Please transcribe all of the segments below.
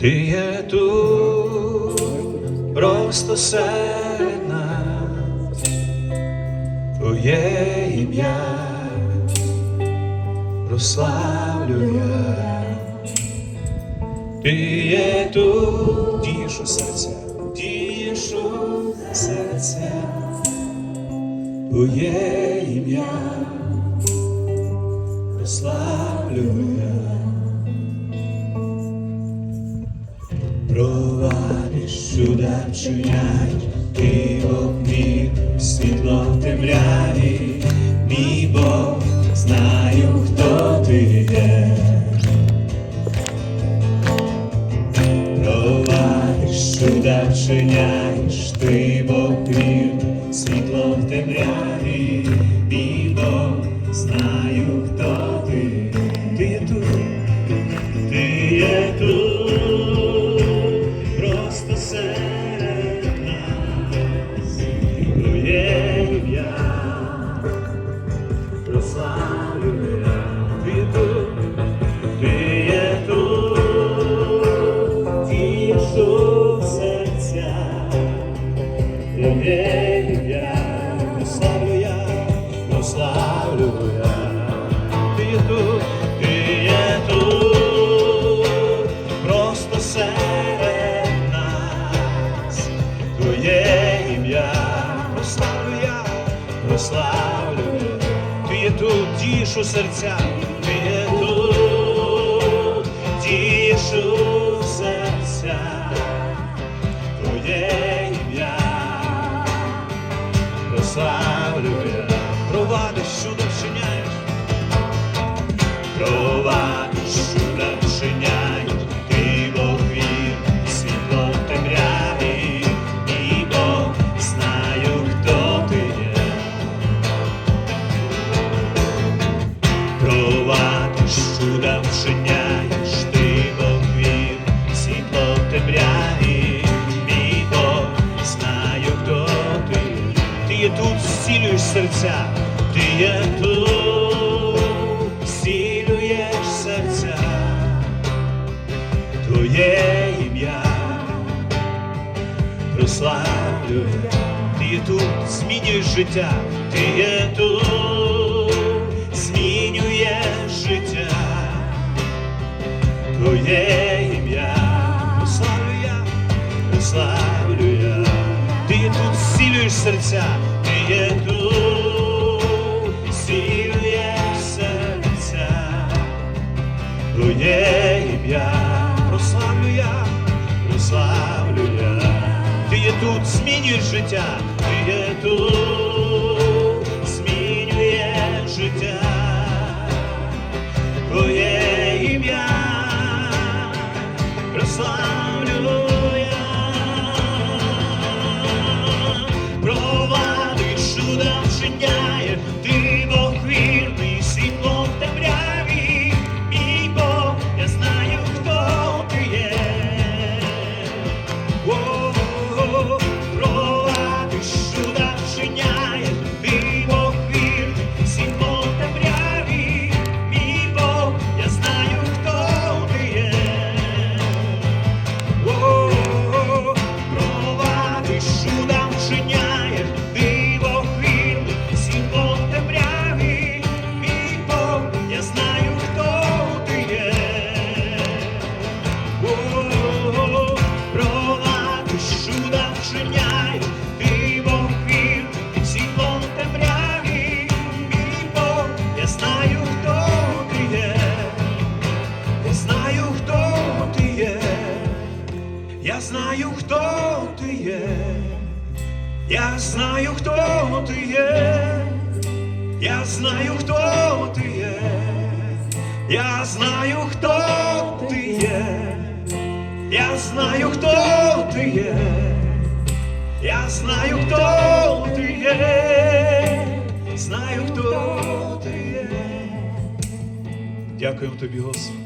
Ти є тут, просто серед Твоє ім'я прославлю я. Ти є тут, дієш у серця, дієш у серця, Твоє ім'я прославлю Сюди вчиняй, ти обмір, світло в темряві, мій Бог, знаю, хто ти є. Провадиш сюди вчиняєш, ти Бог вір, світло в темряві, серед нас, Твоє ім'я, прославлю я, прославлю. Ти є тут, тішу серця, ти є тут, тішу серця, Твоє Тут, зцілюєш серця, ти є тут, зцілюєш серця, Твоє ім'я прославлю. Ти є тут, змінюєш життя, ти є тут, змінюєш життя. Твоє ім'я прославлю я, прославлю я. Ти тут, зцілюєш серця, Твоє ім'я прославлю я, прославлю я. Ти є тут, змінюєш життя, ти є тут, змінюєш життя. Твоє ім'я прославлю Дякуємо тобі, Господи.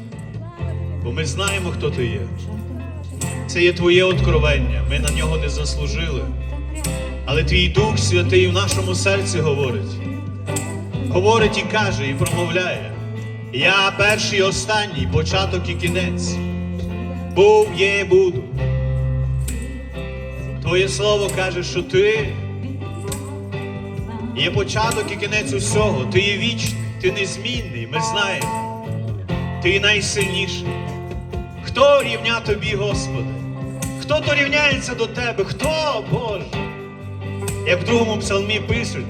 Бо ми знаємо, хто ти є. Це є твоє откровення. Ми на нього не заслужили. Але твій Дух Святий в нашому серці говорить. Говорить і каже, і промовляє. Я перший і останній, початок і кінець. був, є, і буду. Твоє слово каже, що ти є початок і кінець усього. Ти є вічний, ти незмінний, ми знаємо. Ти найсильніший. Хто рівня тобі, Господи? Хто то рівняється до тебе? Хто, Боже? Як в другому псалмі пишуть,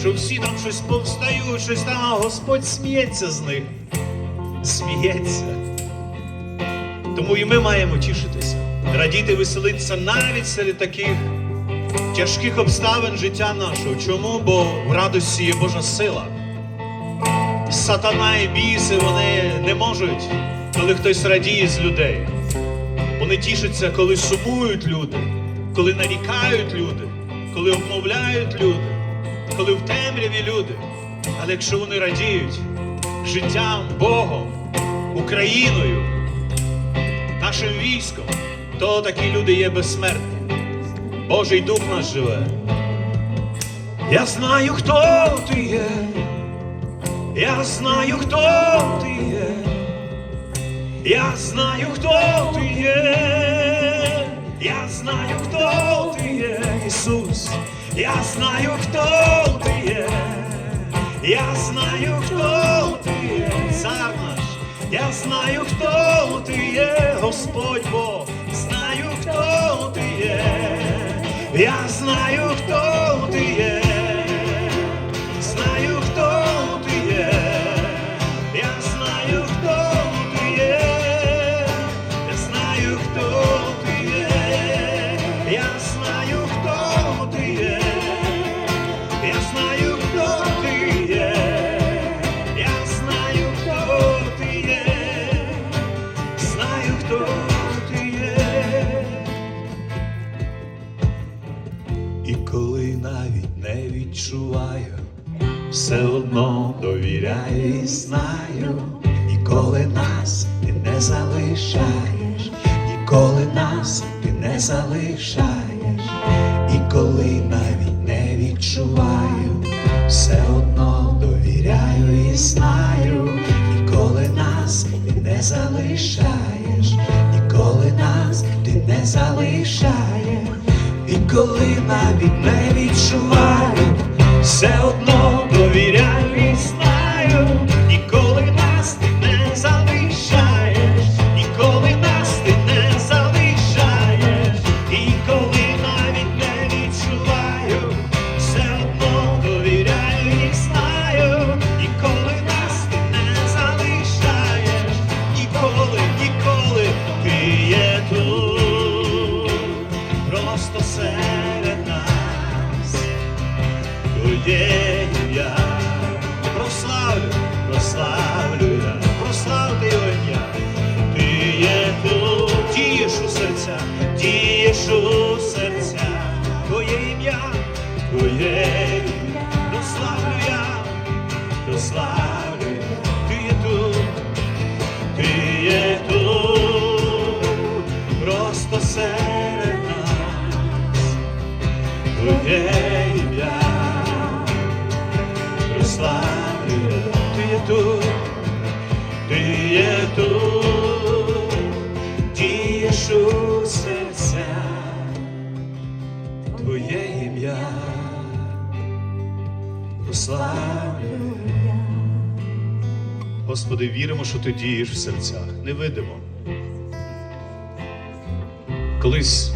що всі там щось повстають, щось там, а Господь сміється з них. Сміється. Тому і ми маємо тішитися, радіти, веселитися навіть серед таких тяжких обставин життя нашого. Чому? Бо в радості є Божа сила. Сатана і біси вони не можуть, коли хтось радіє з людей. Вони тішаться, коли сумують люди, коли нарікають люди, коли обмовляють люди, коли в темряві люди. Але якщо вони радіють життям, Богом, Україною, нашим військом, то такі люди є безсмертні. Божий дух наш живе. Я знаю, хто ти є. Знаю, хто ти є. Я знаю, хто ти є. Я знаю, хто ти є, Ісус. Я знаю, хто ти є. Я знаю, хто ти є, цар наш. Я знаю, хто ти є, Господь Бог. Знаю, хто ти є. Я знаю, хто ти є. Прославлю. Господи, віримо, що ти дієш в серцях, не видимо. Колись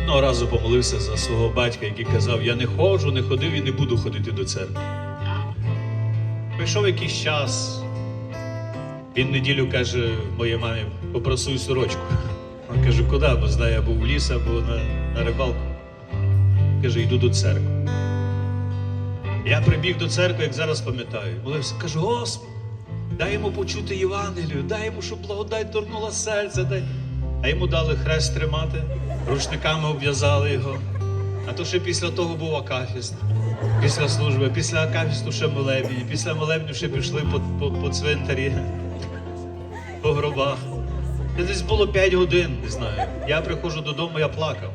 одного разу помолився за свого батька, який казав: Я не ходжу, не ходив і не буду ходити до церкви. Прийшов якийсь час. Він неділю каже моїй мамі, попросуй сорочку. Вона каже, куди? Бо знає, я був в ліс або на, на рибалку. Каже, йду до церкви. Я прибіг до церкви, як зараз пам'ятаю. Молився, кажу, Господи, дай йому почути Євангелію, дай йому, щоб благодать торкнула серце. Дай. А йому дали хрест тримати, рушниками обв'язали його. А то ще після того був акафіст, після служби, після акафісту ще молебні, після молебню ще пішли по, по, по цвинтарі, по гробах. Це десь було 5 годин, не знаю. Я приходжу додому, я плакав.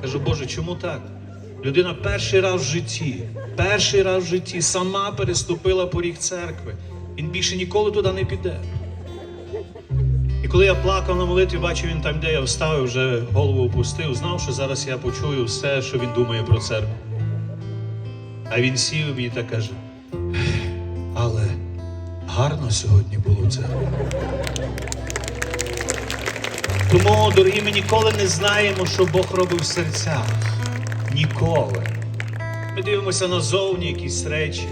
Кажу, Боже, чому так? Людина перший раз в житті, перший раз в житті сама переступила поріг церкви. Він більше ніколи туди не піде. І коли я плакав на молитві, бачив він там, де я встав, вже голову опустив, знав, що зараз я почую все, що він думає про церкву. А він сів і так каже: але гарно сьогодні було це. Тому, дорогі, ми ніколи не знаємо, що Бог робить в серцях. Ніколи. Ми дивимося назовні якісь речі.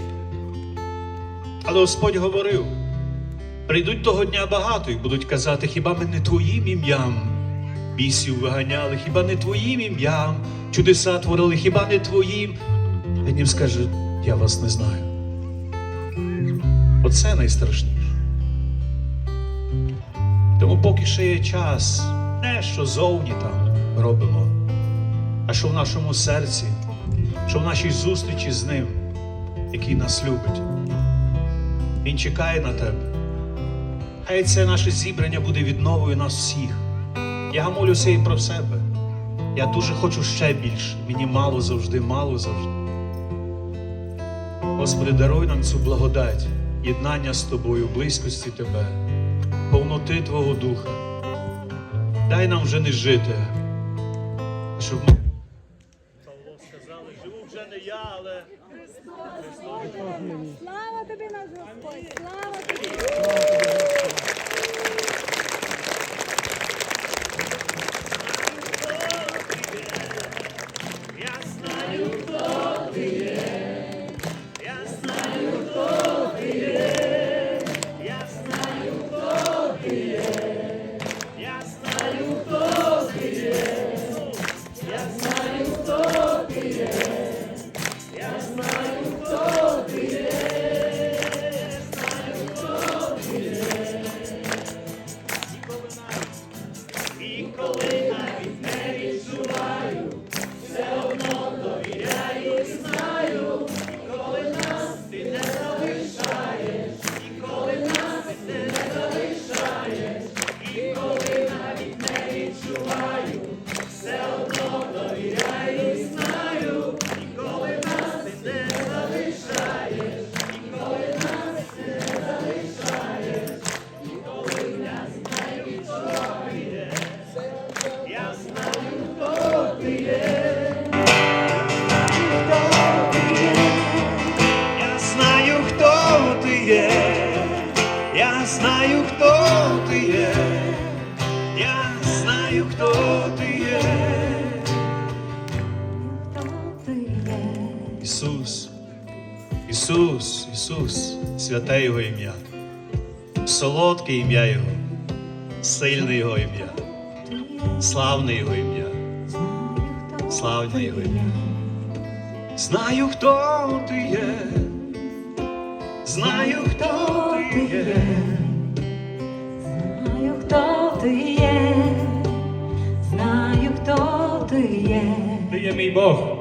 Але Господь говорив: прийдуть того дня багато і будуть казати, хіба ми не твоїм ім'ям бісів виганяли, хіба не твоїм ім'ям чудеса творили, хіба не твоїм. Він їм скаже, я вас не знаю. Оце найстрашніше. Тому поки ще є час, не що зовні там робимо, а що в нашому серці, що в нашій зустрічі з ним, який нас любить. Він чекає на тебе. Хай це наше зібрання буде відновою нас всіх. Я молюся і про себе. Я дуже хочу ще більше. Мені мало завжди, мало завжди. Господи, даруй нам цю благодать, єднання з тобою, близькості Тебе, повноти Твого Духа. Дай нам вже не жити, щоб ми. Павло сказали, живу вже не я, але. Слава тобі наш Господь! Слава тобі! Солодке ім'я Його, сильне Його ім'я, славне Його ім'я, славне Його ім'я. Знаю, хто ти є, знаю, хто ти є, Знаю, хто ти є, знаю, хто ти є. ти є мій Бог.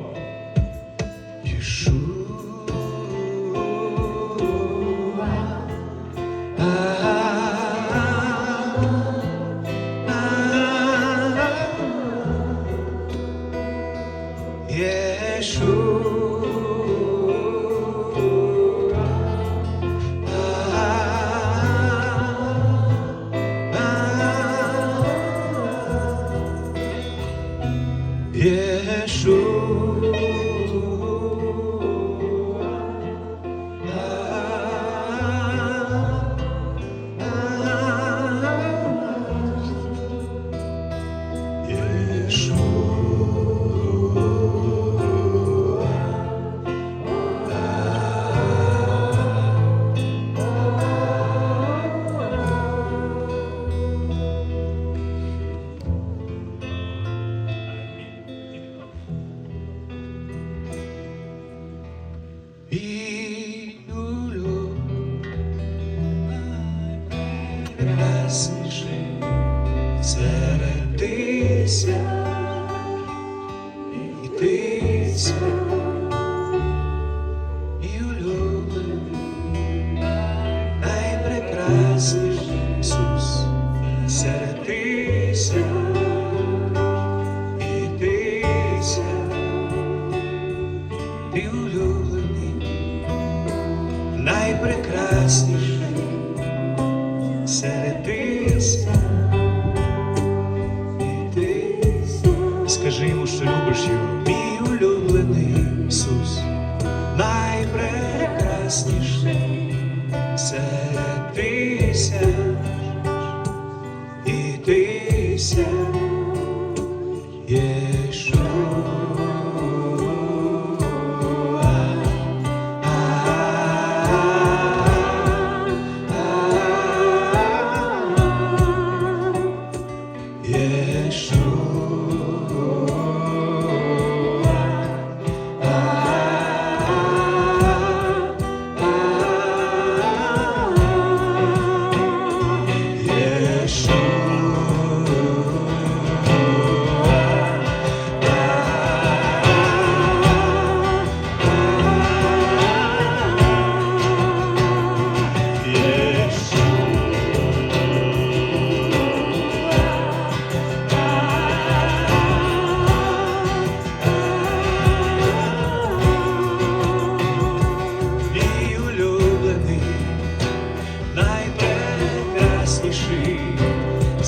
See.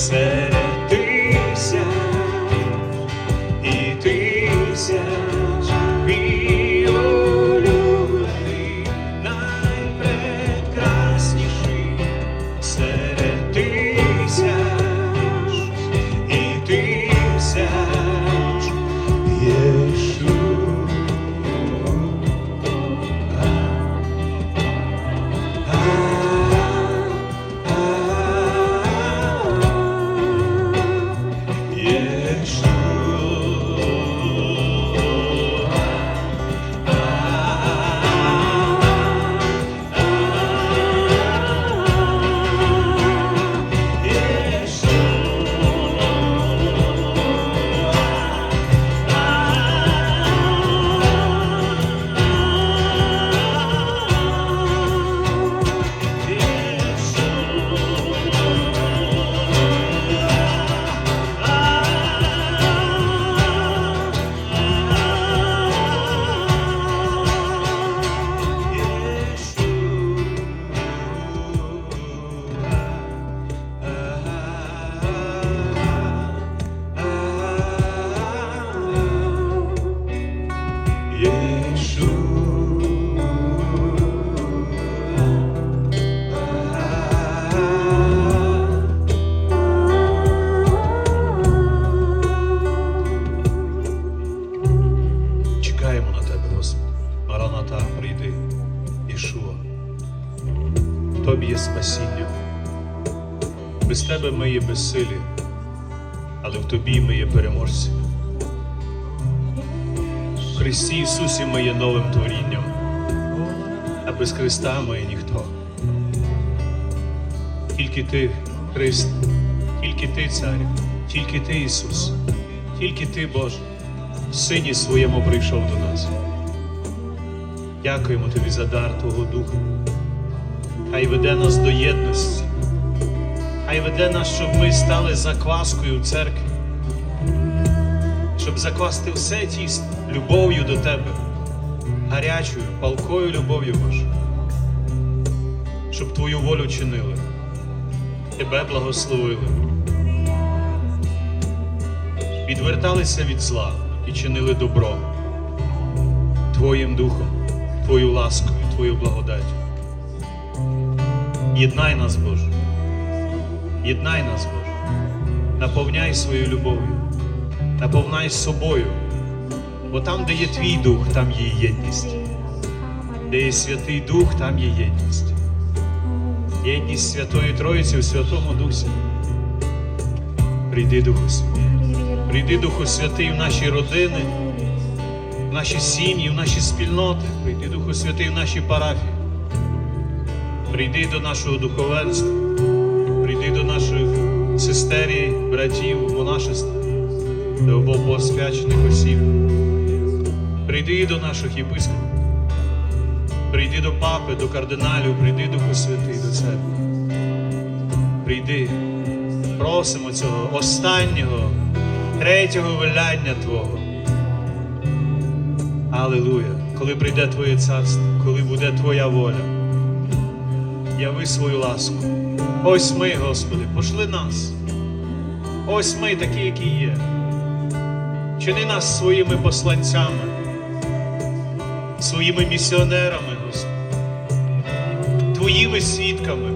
Серед спасіння. Без тебе ми є безсилі, але в тобі ми є переможці. В Христі Ісусі ми є новим творінням, а без Христа ми є ніхто. Тільки ти, Христ, тільки ти, Цар, тільки ти, Ісус, тільки ти, Боже, в Сині своєму прийшов до нас. Дякуємо Тобі за дар Твого Духа. Хай веде нас до єдності. Хай веде нас, щоб ми стали закваскою в церкві, щоб заквасти все тісто любов'ю до Тебе, гарячою, палкою любов'ю Боже, щоб Твою волю чинили, Тебе благословили, відверталися від зла і чинили добро Твоїм духом, Твою ласкою, Твою благодаттю. Єднай нас, Боже. Єднай нас, Боже. Наповняй своєю любов'ю, наповняй собою. Бо там, де є твій дух, там є єдність. Де є Святий Дух, там є єдність. Єдність Святої Троїці у Святому Дусі. Прийди, Духу Святий. Прийди, Духу Святий, в наші родини, в наші сім'ї, в наші спільноти. Прийди, Духу Святий, в наші парафії. Прийди до нашого духовенства, прийди до наших сестерій, братів, монашеств, до богосвячених осіб. Прийди до наших єпископів, прийди до папи, до кардиналів, прийди Духу Святий до церкви. Прийди, просимо цього останнього, третього виляння Твого. Алілуя! Коли прийде Твоє царство, коли буде Твоя воля яви свою ласку. Ось ми, Господи, пошли нас. Ось ми такі, які є. Чини нас своїми посланцями, своїми місіонерами, Господи, Твоїми свідками,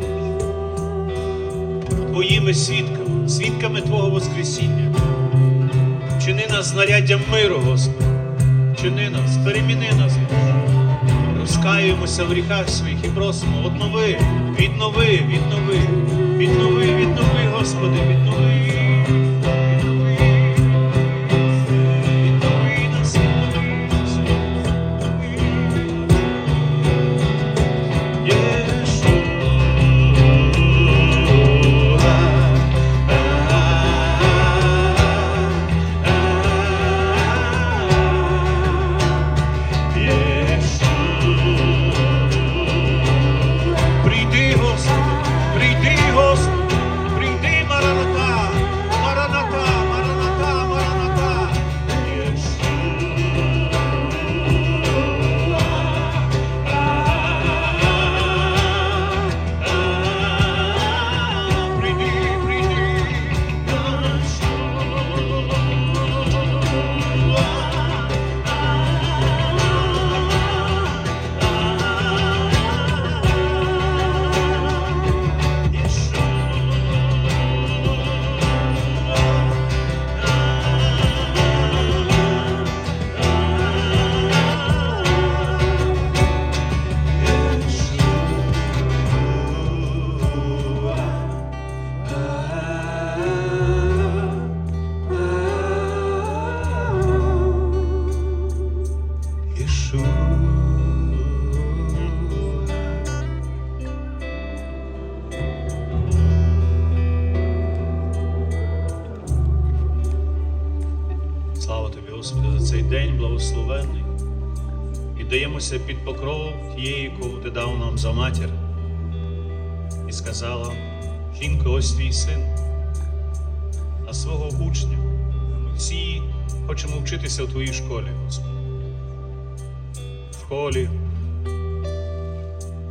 Твоїми свідками, свідками Твого Воскресіння. Чини нас знаряддям миру, Господи. Чини нас, переміни нас, Боже розкаюємося в гріхах своїх і просимо, однови, віднови, віднови, віднови, віднови, Господи, віднови. Віднови, дав нам за матір. І сказала, жінко, ось твій син, а свого учня. Ми всі хочемо вчитися в твоїй школі, Господи. В школі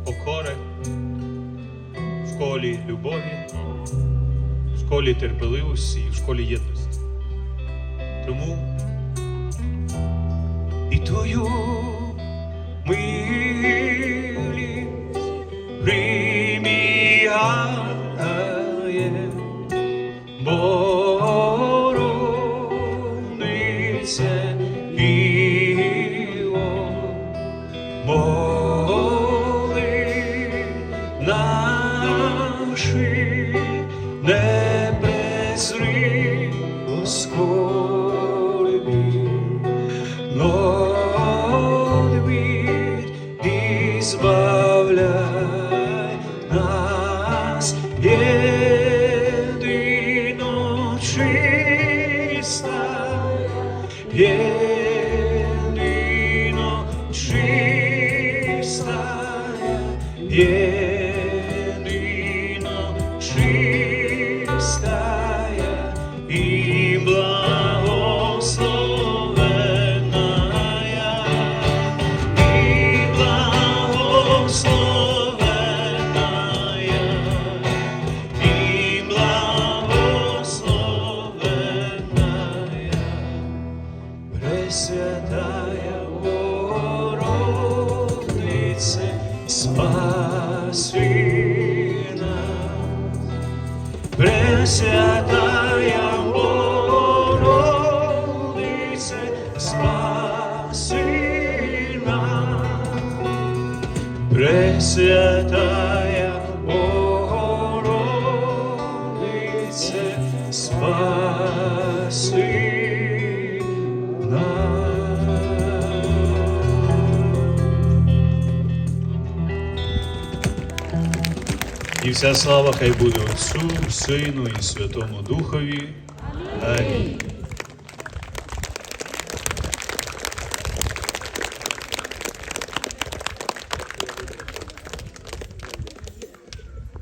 покори, в школі любові, в школі терпеливості і в школі єдності. Тому і твою милість love. Yes. Вся слава хай буде Отцю, Сину і Святому Духові. Амінь.